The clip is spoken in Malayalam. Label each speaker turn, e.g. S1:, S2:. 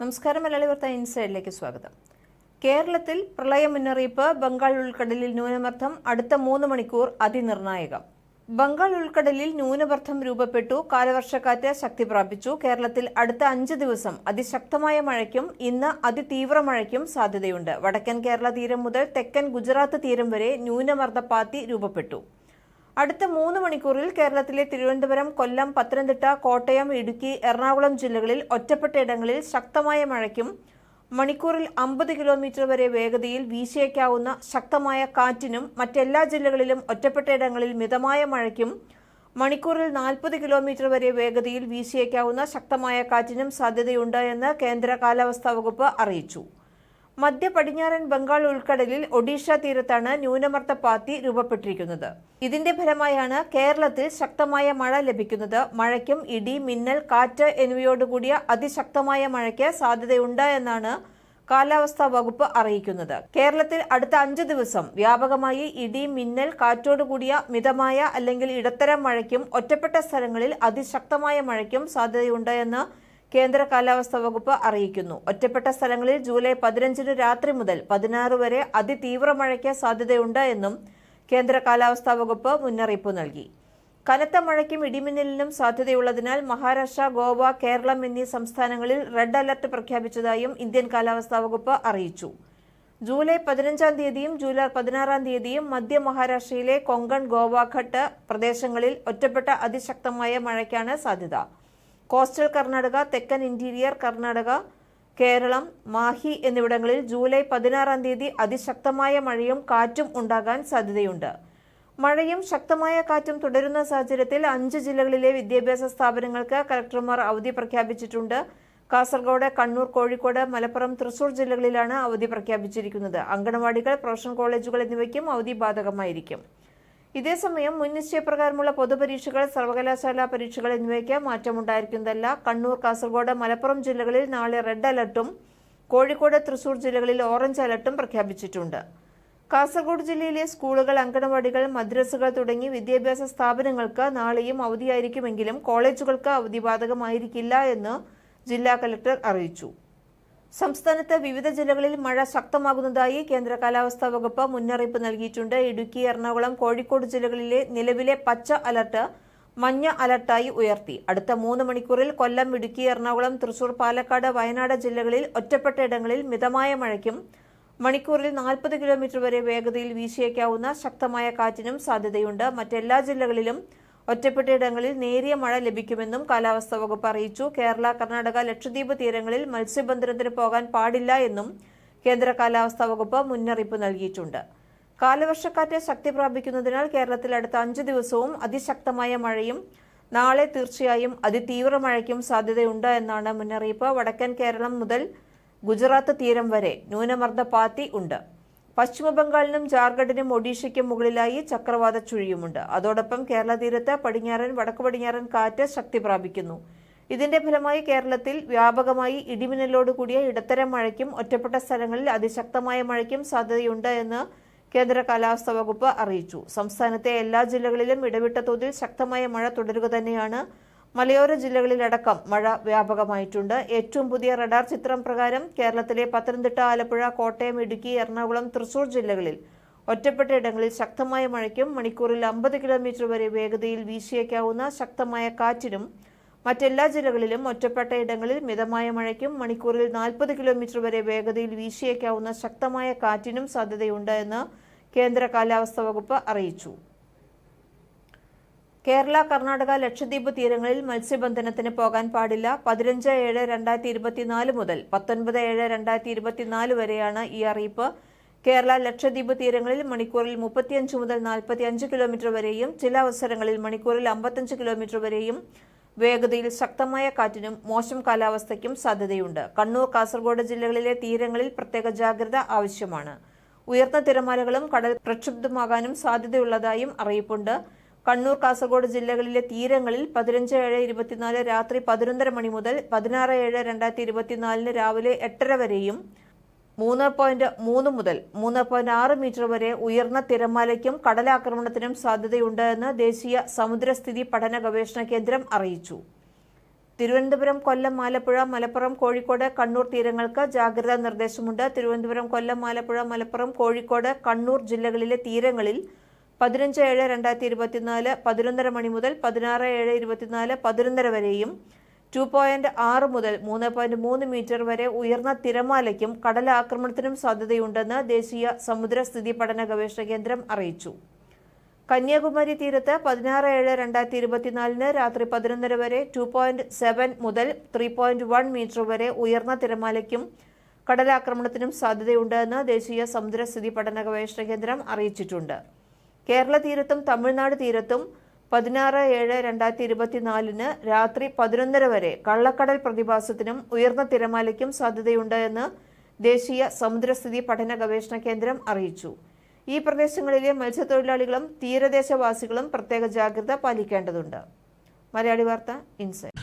S1: നമസ്കാരം മലയാളി വാർത്ത ഇൻസൈഡിലേക്ക് സ്വാഗതം. കേരളത്തിൽ പ്രളയ മുന്നറിയിപ്പ് ബംഗാൾ ഉൾക്കടലിൽ ന്യൂനമർദ്ദം അടുത്ത മൂന്ന് മണിക്കൂർ അതിനിർണായകം. ബംഗാൾ ഉൾക്കടലിൽ ന്യൂനമർദ്ദം രൂപപ്പെട്ടു കാലവർഷക്കാറ്റ് ശക്തി പ്രാപിച്ചു. കേരളത്തിൽ അടുത്ത അഞ്ച് ദിവസം അതിശക്തമായ മഴയ്ക്കും ഇന്ന് അതിതീവ്ര മഴയ്ക്കും സാധ്യതയുണ്ട്. വടക്കൻ കേരള തീരം മുതൽ തെക്കൻ ഗുജറാത്ത് തീരം വരെ ന്യൂനമർദ്ദപ്പാത്തി രൂപപ്പെട്ടു. അടുത്ത മൂന്ന് മണിക്കൂറിൽ കേരളത്തിലെ തിരുവനന്തപുരം കൊല്ലം പത്തനംതിട്ട കോട്ടയം ഇടുക്കി എറണാകുളം ജില്ലകളിൽ ഒറ്റപ്പെട്ട ഇടങ്ങളിൽ ശക്തമായ മഴയ്ക്കും മണിക്കൂറിൽ അമ്പത് കിലോമീറ്റർ വരെ വേഗതയിൽ വീശിയേക്കാവുന്ന ശക്തമായ കാറ്റിനും മറ്റെല്ലാ ജില്ലകളിലും ഒറ്റപ്പെട്ട ഇടങ്ങളിൽ മിതമായ മഴയ്ക്കും മണിക്കൂറിൽ നാൽപ്പത് കിലോമീറ്റർ വരെ വേഗതയിൽ വീശിയേക്കാവുന്ന ശക്തമായ കാറ്റിനും സാധ്യതയുണ്ട് എന്ന് കേന്ദ്ര കാലാവസ്ഥാ വകുപ്പ് അറിയിച്ചു. മധ്യ പടിഞ്ഞാറൻ ബംഗാൾ ഉൾക്കടലിൽ ഒഡീഷ തീരത്താണ് ന്യൂനമർദ്ദ പാത്തി രൂപപ്പെട്ടിരിക്കുന്നത്. ഇതിന്റെ ഫലമായാണ് കേരളത്തിൽ ശക്തമായ മഴ ലഭിക്കുന്നത്. മഴയ്ക്കും ഇടി മിന്നൽ കാറ്റ് എന്നിവയോടുകൂടിയ അതിശക്തമായ മഴയ്ക്ക് സാധ്യതയുണ്ട് എന്നാണ് കാലാവസ്ഥാ വകുപ്പ് അറിയിക്കുന്നത്. കേരളത്തിൽ അടുത്ത അഞ്ചു ദിവസം വ്യാപകമായി ഇടി മിന്നൽ കാറ്റോടുകൂടിയ മിതമായ അല്ലെങ്കിൽ ഇടത്തരം മഴയ്ക്കും ഒറ്റപ്പെട്ട സ്ഥലങ്ങളിൽ അതിശക്തമായ മഴയ്ക്കും സാധ്യതയുണ്ട് എന്ന് കേന്ദ്ര കാലാവസ്ഥാ വകുപ്പ് അറിയിക്കുന്നു. ഒറ്റപ്പെട്ട സ്ഥലങ്ങളിൽ ജൂലൈ പതിനഞ്ചിന് രാത്രി മുതൽ പതിനാറ് വരെ അതിതീവ്ര മഴയ്ക്ക് സാധ്യതയുണ്ട് എന്നും കേന്ദ്ര കാലാവസ്ഥാ വകുപ്പ് മുന്നറിയിപ്പ് നൽകി. കനത്ത മഴയ്ക്കും ഇടിമിന്നലിനും സാധ്യതയുള്ളതിനാൽ മഹാരാഷ്ട്ര ഗോവ കേരളം എന്നീ സംസ്ഥാനങ്ങളിൽ റെഡ് അലർട്ട് പ്രഖ്യാപിച്ചതായും ഇന്ത്യൻ കാലാവസ്ഥാ വകുപ്പ് അറിയിച്ചു. ജൂലൈ പതിനഞ്ചാം തീയതിയും ജൂലൈ പതിനാറാം തീയതിയും മധ്യ മഹാരാഷ്ട്രയിലെ കൊങ്കൺ ഗോവാഘട്ട് പ്രദേശങ്ങളിൽ ഒറ്റപ്പെട്ട അതിശക്തമായ മഴയ്ക്കാണ് സാധ്യത. കോസ്റ്റൽ കർണാടക തെക്കൻ ഇന്റീരിയർ കർണാടക കേരളം മാഹി എന്നിവിടങ്ങളിൽ ജൂലൈ പതിനാറാം തീയതി അതിശക്തമായ മഴയും കാറ്റും ഉണ്ടാകാൻ സാധ്യതയുണ്ട്. മഴയും ശക്തമായ കാറ്റും തുടരുന്ന സാഹചര്യത്തിൽ അഞ്ച് ജില്ലകളിലെ വിദ്യാഭ്യാസ സ്ഥാപനങ്ങൾക്ക് കലക്ടർമാർ അവധി പ്രഖ്യാപിച്ചിട്ടുണ്ട്. കാസർഗോഡ് കണ്ണൂർ കോഴിക്കോട് മലപ്പുറം തൃശൂർ ജില്ലകളിലാണ് അവധി പ്രഖ്യാപിച്ചിരിക്കുന്നത്. അങ്കണവാടികൾ പ്രൊഫഷണൽ കോളേജുകൾ എന്നിവയ്ക്കും അവധി ബാധകമായിരിക്കും. ഇതേസമയം മുൻ നിശ്ചയപ്രകാരമുള്ള പൊതുപരീക്ഷകൾ സർവകലാശാല പരീക്ഷകൾ എന്നിവയ്ക്ക് മാറ്റമുണ്ടായിരിക്കുന്നതല്ല. കണ്ണൂർ കാസർഗോഡ് മലപ്പുറം ജില്ലകളിൽ നാളെ റെഡ് അലർട്ടും കോഴിക്കോട് തൃശൂർ ജില്ലകളിൽ ഓറഞ്ച് അലർട്ടും പ്രഖ്യാപിച്ചിട്ടുണ്ട്. കാസർഗോഡ് ജില്ലയിലെ സ്കൂളുകൾ അങ്കണവാടികൾ മദ്രസകൾ തുടങ്ങി വിദ്യാഭ്യാസ സ്ഥാപനങ്ങൾക്ക് നാളെയും അവധിയായിരിക്കുമെങ്കിലും കോളേജുകൾക്ക് അവധി ബാധകമായിരിക്കില്ല എന്ന് ജില്ലാ കലക്ടർ അറിയിച്ചു. സംസ്ഥാനത്ത് വിവിധ ജില്ലകളിൽ മഴ ശക്തമാകുന്നതായി കേന്ദ്ര കാലാവസ്ഥാ വകുപ്പ് മുന്നറിയിപ്പ് നൽകിയിട്ടുണ്ട്. ഇടുക്കി എറണാകുളം കോഴിക്കോട് ജില്ലകളിലെ നിലവിലെ പച്ച അലർട്ട് മഞ്ഞ അലർട്ടായി ഉയർത്തി. അടുത്ത മൂന്ന് മണിക്കൂറിൽ കൊല്ലം ഇടുക്കി എറണാകുളം തൃശൂർ പാലക്കാട് വയനാട് ജില്ലകളിൽ ഒറ്റപ്പെട്ട ഇടങ്ങളിൽ മിതമായ മഴയ്ക്കും മണിക്കൂറിൽ നാൽപ്പത് കിലോമീറ്റർ വരെ വേഗതയിൽ വീശിയേക്കാവുന്ന ശക്തമായ കാറ്റിനും സാധ്യതയുണ്ട്. മറ്റെല്ലാ ജില്ലകളിലും ഒറ്റപ്പെട്ട ഇടങ്ങളിൽ നേരിയ മഴ ലഭിക്കുമെന്നും കാലാവസ്ഥാ വകുപ്പ് അറിയിച്ചു. കേരള കർണാടക ലക്ഷദ്വീപ് തീരങ്ങളിൽ മത്സ്യബന്ധനത്തിന് പോകാൻ പാടില്ല എന്നും കേന്ദ്ര കാലാവസ്ഥാ വകുപ്പ് മുന്നറിയിപ്പ് നൽകിയിട്ടുണ്ട്. കാലവർഷക്കാറ്റ് ശക്തി പ്രാപിക്കുന്നതിനാൽ കേരളത്തിൽ അടുത്ത അഞ്ച് ദിവസവും അതിശക്തമായ മഴയും നാളെ തീർച്ചയായും അതിതീവ്ര മഴയ്ക്കും സാധ്യതയുണ്ട് എന്നാണ് മുന്നറിയിപ്പ്. വടക്കൻ കേരളം മുതൽ ഗുജറാത്ത് തീരം വരെ ന്യൂനമർദ്ദ പാത്തി ഉണ്ട്. പശ്ചിമബംഗാളിനും ജാർഖണ്ഡിനും ഒഡീഷയ്ക്കും മുകളിലായി ചക്രവാത ചുഴിയുമുണ്ട്. അതോടൊപ്പം കേരള തീരത്ത് പടിഞ്ഞാറൻ വടക്കു പടിഞ്ഞാറൻ കാറ്റ് ശക്തി പ്രാപിക്കുന്നു. ഇതിന്റെ ഫലമായി കേരളത്തിൽ വ്യാപകമായി ഇടിമിന്നലോട് കൂടിയ ഇടത്തരം മഴയ്ക്കും ഒറ്റപ്പെട്ട സ്ഥലങ്ങളിൽ അതിശക്തമായ മഴയ്ക്കും സാധ്യതയുണ്ട് എന്ന് കേന്ദ്ര കാലാവസ്ഥാ വകുപ്പ് അറിയിച്ചു. സംസ്ഥാനത്തെ എല്ലാ ജില്ലകളിലും ഇടവിട്ട തോതിൽ ശക്തമായ മഴ തുടരുക തന്നെയാണ് മലയോര ജില്ലകളിലടക്കം മഴ വ്യാപകമായിട്ടുണ്ട്. ഏറ്റവും പുതിയ റഡാർ ചിത്രം പ്രകാരം കേരളത്തിലെ പത്തനംതിട്ട ആലപ്പുഴ കോട്ടയം ഇടുക്കി എറണാകുളം തൃശൂർ ജില്ലകളിൽ ഒറ്റപ്പെട്ട ഇടങ്ങളിൽ ശക്തമായ മഴയ്ക്കും മണിക്കൂറിൽ അമ്പത് കിലോമീറ്റർ വരെ വേഗതയിൽ വീശിയേക്കാവുന്ന ശക്തമായ കാറ്റിനും മറ്റെല്ലാ ജില്ലകളിലും ഒറ്റപ്പെട്ട ഇടങ്ങളിൽ മിതമായ മഴയ്ക്കും മണിക്കൂറിൽ നാൽപ്പത് കിലോമീറ്റർ വരെ വേഗതയിൽ വീശിയേക്കാവുന്ന ശക്തമായ കാറ്റിനും സാധ്യതയുണ്ട് എന്ന് കേന്ദ്ര കാലാവസ്ഥാ വകുപ്പ് അറിയിച്ചു. കേരള കർണാടക ലക്ഷദ്വീപ് തീരങ്ങളിൽ മത്സ്യബന്ധനത്തിന് പോകാൻ പാടില്ല. പതിനഞ്ച് ഏഴ് രണ്ടായിരത്തി ഇരുപത്തിനാല് മുതൽ പത്തൊൻപത് ഏഴ് രണ്ടായിരത്തി ഇരുപത്തിനാല് വരെയാണ് ഈ അറിയിപ്പ്. കേരള ലക്ഷദ്വീപ് തീരങ്ങളിൽ മണിക്കൂറിൽ മുപ്പത്തിയഞ്ച് മുതൽ നാൽപ്പത്തിയഞ്ച് കിലോമീറ്റർ വരെയും ചില അവസരങ്ങളിൽ മണിക്കൂറിൽ അമ്പത്തഞ്ച് കിലോമീറ്റർ വരെയും വേഗതയിൽ ശക്തമായ കാറ്റിനും മോശം കാലാവസ്ഥയ്ക്കും സാധ്യതയുണ്ട്. കണ്ണൂർ കാസർഗോഡ് ജില്ലകളിലെ തീരങ്ങളിൽ പ്രത്യേക ജാഗ്രത ആവശ്യമാണ്. ഉയർന്ന തിരമാലകളും കടൽ പ്രക്ഷുബ്ധമാകാനും സാധ്യതയുള്ളതായും അറിയിപ്പുണ്ട്. കണ്ണൂർ കാസർഗോഡ് ജില്ലകളിലെ തീരങ്ങളിൽ പതിനഞ്ച് ഏഴ് ഇരുപത്തിനാല് രാത്രി പതിനൊന്നര മണി മുതൽ പതിനാറ് ഏഴ് രണ്ടായിരത്തി ഇരുപത്തിനാലിന് രാവിലെ എട്ടര വരെയും മൂന്ന് പോയിന്റ് മൂന്ന് മുതൽ മൂന്ന് പോയിന്റ് ആറ് മീറ്റർ വരെ ഉയർന്ന തിരമാലയ്ക്കും കടലാക്രമണത്തിനും സാധ്യതയുണ്ട് എന്ന് ദേശീയ സമുദ്രസ്ഥിതി പഠന ഗവേഷണ കേന്ദ്രം അറിയിച്ചു. തിരുവനന്തപുരം കൊല്ലം ആലപ്പുഴ മലപ്പുറം കോഴിക്കോട് കണ്ണൂർ തീരങ്ങൾക്ക് ജാഗ്രതാ നിർദ്ദേശമുണ്ട്. തിരുവനന്തപുരം കൊല്ലം ആലപ്പുഴ മലപ്പുറം കോഴിക്കോട് കണ്ണൂർ ജില്ലകളിലെ തീരങ്ങളിൽ പതിനഞ്ച് ഏഴ് രണ്ടായിരത്തി ഇരുപത്തിനാല് പതിനൊന്നര മണി മുതൽ പതിനാറ് ഏഴ് ഇരുപത്തിനാല് പതിനൊന്നര വരെയും ടു പോയിന്റ് ആറ് മുതൽ മൂന്ന് പോയിന്റ് മൂന്ന് മീറ്റർ വരെ ഉയർന്ന തിരമാലയ്ക്കും കടലാക്രമണത്തിനും സാധ്യതയുണ്ടെന്ന് ദേശീയ സമുദ്രസ്ഥിതി പഠന ഗവേഷണ കേന്ദ്രം അറിയിച്ചു. കന്യാകുമാരി തീരത്ത് പതിനാറ് ഏഴ് രണ്ടായിരത്തി ഇരുപത്തിനാലിന് രാത്രി പതിനൊന്നര വരെ ടു പോയിന്റ് സെവൻ മുതൽ ത്രീ പോയിന്റ് വൺ മീറ്റർ വരെ ഉയർന്ന തിരമാലയ്ക്കും കടലാക്രമണത്തിനും സാധ്യതയുണ്ടെന്ന് ദേശീയ സമുദ്രസ്ഥിതി പഠന ഗവേഷണ കേന്ദ്രം അറിയിച്ചിട്ടുണ്ട്. കേരള തീരത്തും തമിഴ്നാട് തീരത്തും പതിനാറ് ഏഴ് രണ്ടായിരത്തി ഇരുപത്തിനാലിന് രാത്രി പതിനൊന്നര വരെ കള്ളക്കടൽ പ്രതിഭാസത്തിനും ഉയർന്ന തിരമാലയ്ക്കും സാധ്യതയുണ്ട് എന്ന് ദേശീയ സമുദ്രസ്ഥിതി പഠന ഗവേഷണ കേന്ദ്രം അറിയിച്ചു. ഈ പ്രദേശങ്ങളിലെ മത്സ്യത്തൊഴിലാളികളും തീരദേശവാസികളും പ്രത്യേക ജാഗ്രത പാലിക്കേണ്ടതുണ്ട്. മലയാളി വാർത്ത ഇൻസൈറ്റ്.